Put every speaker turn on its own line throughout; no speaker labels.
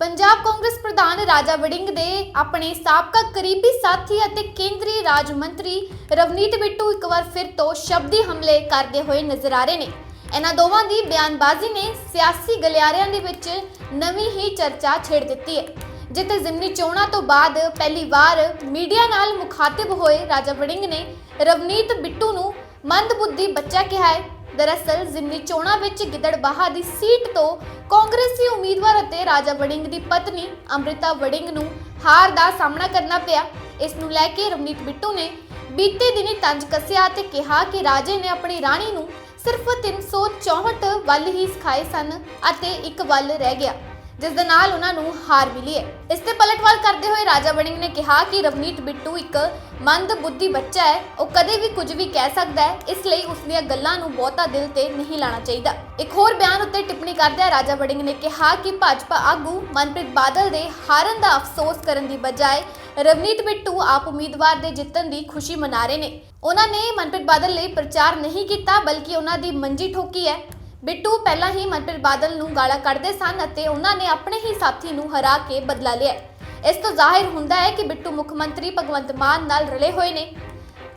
ਪੰਜਾਬ ਕਾਂਗਰਸ ਪ੍ਰਧਾਨ ਰਾਜਾ ਵੜਿੰਗ ਦੇ ਆਪਣੇ ਸਾਬਕਾ ਕਰੀਬੀ ਸਾਥੀ ਅਤੇ ਕੇਂਦਰੀ ਰਾਜ ਮੰਤਰੀ ਰਵਨੀਤ ਬਿੱਟੂ ਇੱਕ ਵਾਰ ਫਿਰ ਤੋਂ ਸ਼ਬਦੀ ਹਮਲੇ ਕਰਦੇ ਹੋਏ ਨਜ਼ਰ ਆ ਰਹੇ ਨੇ। ਇਹਨਾਂ ਦੋਵਾਂ ਦੀ ਬਿਆਨਬਾਜ਼ੀ ਨੇ ਸਿਆਸੀ ਗਲਿਆਰਿਆਂ ਦੇ ਵਿੱਚ ਨਵੀਂ ਹੀ ਚਰਚਾ ਛੇੜ ਦਿੱਤੀ ਹੈ। ਜਿੱਥੇ ਜ਼ਿਮਨੀ ਚੋਣਾਂ ਤੋਂ ਬਾਅਦ ਪਹਿਲੀ ਵਾਰ ਮੀਡੀਆ ਨਾਲ ਮੁਖਾਤਿਬ ਹੋਏ ਰਾਜਾ ਵੜਿੰਗ ਨੇ ਰਵਨੀਤ ਬਿੱਟੂ ਨੂੰ ਮੰਦਬੁੱਧੀ ਬੱਚਾ ਕਿਹਾ ਹੈ ਦਰਅਸਲ ਜ਼ਿਮਨੀ ਚੋਣਾਂ ਵਿੱਚ ਗਿੱਦੜਬਾਹਾ ਦੀ ਸੀਟ ਤੋਂ ਕਾਂਗਰਸੀ ਉਮੀਦਵਾਰ ਅਤੇ ਰਾਜਾ ਵੜਿੰਗ ਦੀ ਪਤਨੀ ਅੰਮ੍ਰਿਤਾ ਵੜਿੰਗ ਨੂੰ ਹਾਰ ਦਾ ਸਾਹਮਣਾ ਕਰਨਾ ਪਿਆ। ਇਸ ਨੂੰ ਲੈ ਕੇ ਰਵਨੀਤ ਬਿੱਟੂ ਨੇ ਬੀਤੇ ਦਿਨੀ ਤੰਜ ਕੱਸਿਆ ਅਤੇ ਕਿਹਾ ਕਿ ਰਾਜੇ ਨੇ ਆਪਣੀ ਰਾਣੀ ਨੂੰ ਸਿਰਫ 364 ਵੱਲ ਹੀ ਸਿਖਾਏ ਸਨ ਅਤੇ ਇੱਕ ਵੱਲ ਰਹਿ ਗਿਆ। ਜਿਸ ਦੇ ਨਾਲ ਉਹਨਾਂ ਨੂੰ ਹਾਰ ਮਿਲੀ ਹੈ ਇਸ ਤੇ ਪਲਟਵਾਰ ਕਰਦੇ ਹੋਏ ਰਾਜਾ ਵੜਿੰਗ ਨੇ ਕਿਹਾ ਕਿ ਰਵਨੀਤ ਬਿੱਟੂ ਇੱਕ ਮੰਦ ਬੁੱਧੀ ਬੱਚਾ ਹੈ। ਉਹ ਕਦੇ ਵੀ ਕੁਝ ਵੀ ਕਹਿ ਸਕਦਾ ਹੈ। ਇਸ ਲਈ ਉਸ ਦੀਆਂ ਗੱਲਾਂ ਨੂੰ ਬਹੁਤਾ ਦਿਲ ਤੇ ਨਹੀਂ ਲਾਣਾ ਚਾਹੀਦਾ। ਇੱਕ ਹੋਰ ਬਿਆਨ ਉੱਤੇ ਟਿੱਪਣੀ ਕਰਦਿਆਂ ਰਾਜਾ ਵੜਿੰਗ ਨੇ ਕਿਹਾ ਕਿ ਭਾਜਪਾ ਆਗੂ ਮਨਪ੍ਰੀਤ ਬਾਦਲ ਦੇ ਹਾਰਨ ਦਾ ਅਫਸੋਸ ਕਰਨ ਦੀ ਬਜਾਏ ਰਵਨੀਤ ਬਿੱਟੂ ਆਪ ਉਮੀਦਵਾਰ ਦੇ ਜਿੱਤਣ ਦੀ ਖੁਸ਼ੀ ਮਨਾ ਰਹੇ ਨੇ। ਉਹਨਾਂ ਨੇ ਮਨਪ੍ਰੀਤ ਬਾਦਲ ਲਈ ਪ੍ਰਚਾਰ ਨਹੀਂ ਕੀਤਾ, ਬਲਕਿ ਉਹਨਾਂ ਦੀ ਮੰਜੀ ਠੋਕੀ ਹੈ। ਬਿੱਟੂ ਪਹਿਲਾਂ ਹੀ ਮਨਪ੍ਰੀਤ ਬਾਦਲ ਨੂੰ ਗਾਲਾਂ ਕੱਢਦੇ ਸਨ ਅਤੇ ਉਹਨਾਂ ਨੇ ਆਪਣੇ ਹੀ ਸਾਥੀ ਨੂੰ ਹਰਾ ਕੇ ਬਦਲਾ ਲਿਆ ਇਸ ਤੋਂ ਜ਼ਾਹਿਰ ਹੁੰਦਾ ਹੈ ਕਿ ਬਿੱਟੂ ਮੁੱਖ ਮੰਤਰੀ ਭਗਵੰਤ ਮਾਨ ਨਾਲ ਰਲੇ ਹੋਏ ਨੇ।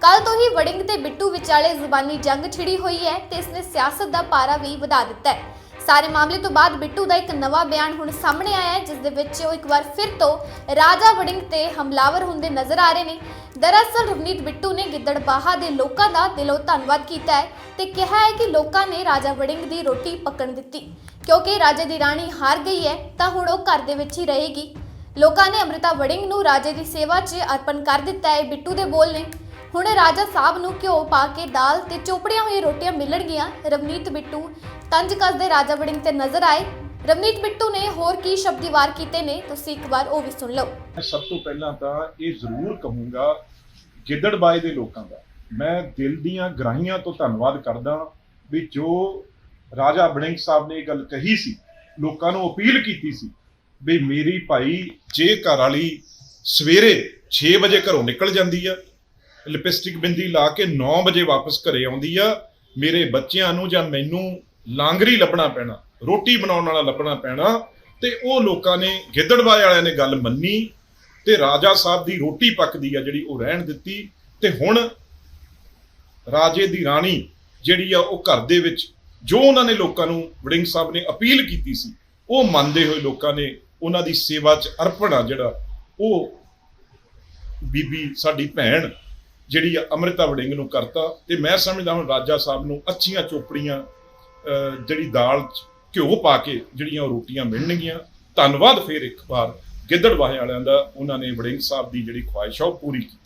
ਕੱਲ ਤੋਂ ਹੀ ਵੜਿੰਗ ਤੇ ਬਿੱਟੂ ਵਿਚਾਲੇ ਜ਼ੁਬਾਨੀ ਜੰਗ ਛਿੜੀ ਹੋਈ ਹੈ ਤੇ ਇਸਨੇ ਸਿਆਸਤ ਦਾ ਪਾਰਾ ਵੀ ਵਧਾ ਦਿੱਤਾ ਹੈ। ਸਾਰੇ ਮਾਮਲੇ ਤੋਂ ਬਾਅਦ ਬਿੱਟੂ ਦਾ ਇੱਕ ਨਵਾਂ ਬਿਆਨ ਹੁਣ ਸਾਹਮਣੇ ਆਇਆ ਹੈ, ਜਿਸ ਦੇ ਵਿੱਚ ਉਹ ਇੱਕ ਵਾਰ ਫਿਰ ਤੋਂ ਰਾਜਾ ਵੜਿੰਗ ਤੇ ਹਮਲਾਵਰ ਹੁੰਦੇ ਨਜ਼ਰ ਆ ਰਹੇ ਨੇ। ਦਰਅਸਲ ਰਵਨੀਤ ਬਿੱਟੂ ਨੇ ਗਿੱਦੜਬਾਹਾ ਦੇ ਲੋਕਾਂ ਦਾ ਦਿਲੋਂ ਧੰਨਵਾਦ ਕੀਤਾ ਹੈ ਤੇ ਕਿਹਾ ਹੈ ਕਿ ਲੋਕਾਂ ਨੇ ਰਾਜਾ ਵੜਿੰਗ ਦੀ ਰੋਟੀ ਪੱਕਣ ਦਿੱਤੀ। ਕਿਉਂਕਿ ਰਾਜੇ ਦੀ ਰਾਣੀ ਹਾਰ ਗਈ ਹੈ, ਤਾਂ ਹੁਣ ਉਹ ਘਰ ਦੇ ਵਿੱਚ ਹੀ ਰਹੇਗੀ। ਲੋਕਾਂ ਨੇ ਅੰਮ੍ਰਿਤਾ ਵੜਿੰਗ ਨੂੰ ਰਾਜੇ ਦੀ ਸੇਵਾ 'ਚ ਅਰਪਣ ਕਰ ਦਿੱਤਾ ਹੈ ਬਿੱਟੂ ਦੇ ਬੋਲ ਨੇ। ਹੁਣ ਰਾਜਾ ਸਾਹਿਬ ਨੂੰ ਘਿਓ ਪਾ ਕੇ ਦਾਲ ਤੇ ਚੋਪੜੀਆਂ ਹੋਈਆਂ ਰੋਟੀਆਂ ਮਿਲਣਗੀਆਂ। ਰਵਨੀਤ ਬਿੱਟੂ ਤੰਜ ਕਸ ਦੇ ਰਾਜਾ ਵੜਿੰਗ ਤੇ ਨਜ਼ਰ ਆਏ। ਰਵਨੀਤ ਬਿੱਟੂ ਨੇ ਹੋਰ ਕੀ ਸ਼ਬਦੀ ਕੀਤੇ ਨੇ? ਤੁਸੀਂ ਇੱਕ ਵਾਰ ਉਹ ਵੀ ਸੁਣ ਲਓ।
ਸਭ ਤੋਂ ਪਹਿਲਾਂ ਤਾਂ ਇਹ ਜ਼ਰੂਰ ਕਹੂੰਗਾ ਗਿੱਦੜਬਾਏ ਦੇ ਲੋਕਾਂ ਦਾ। ਮੈਂ ਦਿਲ ਦੀਆਂ ਗਰਾਹੀਆਂ ਤੋਂ ਧੰਨਵਾਦ ਕਰਦਾ ਵੀ ਜੋ ਰਾਜਾ ਬੜਿੰਗ ਸਾਹਿਬ ਨੇ ਇਹ ਗੱਲ ਕਹੀ ਸੀ, ਲੋਕਾਂ ਨੂੰ ਅਪੀਲ ਕੀਤੀ ਸੀ ਵੀ ਮੇਰੀ ਭਾਈ ਜੇ ਘਰ ਵਾਲੀ ਸਵੇਰੇ 6 ਵਜੇ ਘਰੋਂ ਨਿਕਲ ਜਾਂਦੀ ਆ, ਲਿਪਸਟਿਕ ਬਿੰਦੀ ਲਾ ਕੇ 9 ਵਜੇ ਵਾਪਸ ਘਰੇ ਆਉਂਦੀ ਆ, ਮੇਰੇ ਬੱਚਿਆਂ ਨੂੰ ਜਾਂ ਮੈਨੂੰ ਲਾਂਗਰੀ ਲੱਭਣਾ ਪੈਣਾ, ਰੋਟੀ ਬਣਾਉਣ ਵਾਲਾ ਲੱਭਣਾ ਪੈਣਾ, ਤੇ ਉਹ ਲੋਕਾਂ ਨੇ ਗਿੱਦੜਬਾਏ ਵਾਲਿਆਂ ਨੇ ਗੱਲ ਮੰਨੀ, ਤੇ ਰਾਜਾ ਸਾਹਿਬ ਦੀ ਰੋਟੀ ਪੱਕਦੀ ਆ ਜਿਹੜੀ ਉਹ ਰਹਿਣ ਦਿੱਤੀ, ਤੇ ਹੁਣ ਰਾਜੇ ਦੀ ਰਾਣੀ ਜਿਹੜੀ ਆ ਉਹ ਘਰ ਦੇ ਵਿੱਚ, ਜੋ ਉਹਨਾਂ ਨੇ ਲੋਕਾਂ ਨੂੰ ਵੜਿੰਗ ਸਾਹਿਬ ਨੇ ਅਪੀਲ ਕੀਤੀ ਸੀ, ਉਹ ਮੰਨਦੇ ਹੋਏ ਲੋਕਾਂ ਨੇ ਉਹਨਾਂ ਦੀ ਸੇਵਾ 'ਚ ਅਰਪਣ ਆ ਜਿਹੜਾ ਉਹ ਬੀਬੀ ਸਾਡੀ ਭੈਣ ਜਿਹੜੀ ਆ ਅੰਮ੍ਰਿਤਾ ਵੜਿੰਗ ਨੂੰ ਕਰਤਾ, ਤੇ ਮੈਂ ਸਮਝਦਾ ਹੁਣ ਰਾਜਾ ਸਾਹਿਬ ਨੂੰ ਅੱਛੀਆਂ ਚੋਪੜੀਆਂ ਜਿਹੜੀ ਦਾਲ 'ਚ ਘਿਓ ਪਾ ਕੇ ਜਿਹੜੀਆਂ ਉਹ ਰੋਟੀਆਂ ਮਿਲਣਗੀਆਂ। ਧੰਨਵਾਦ ਫੇਰ ਇੱਕ ਵਾਰ ਗਿੱਦੜਵਾਹੇ ਵਾਲਿਆਂ ਦਾ। ਉਹਨਾਂ ਨੇ ਵੜਿੰਗ ਸਾਹਿਬ ਦੀ ਜਿਹੜੀ ਖੁਆਇਸ਼ ਆ, ਉਹ ਪੂਰੀ ਕੀਤੀ।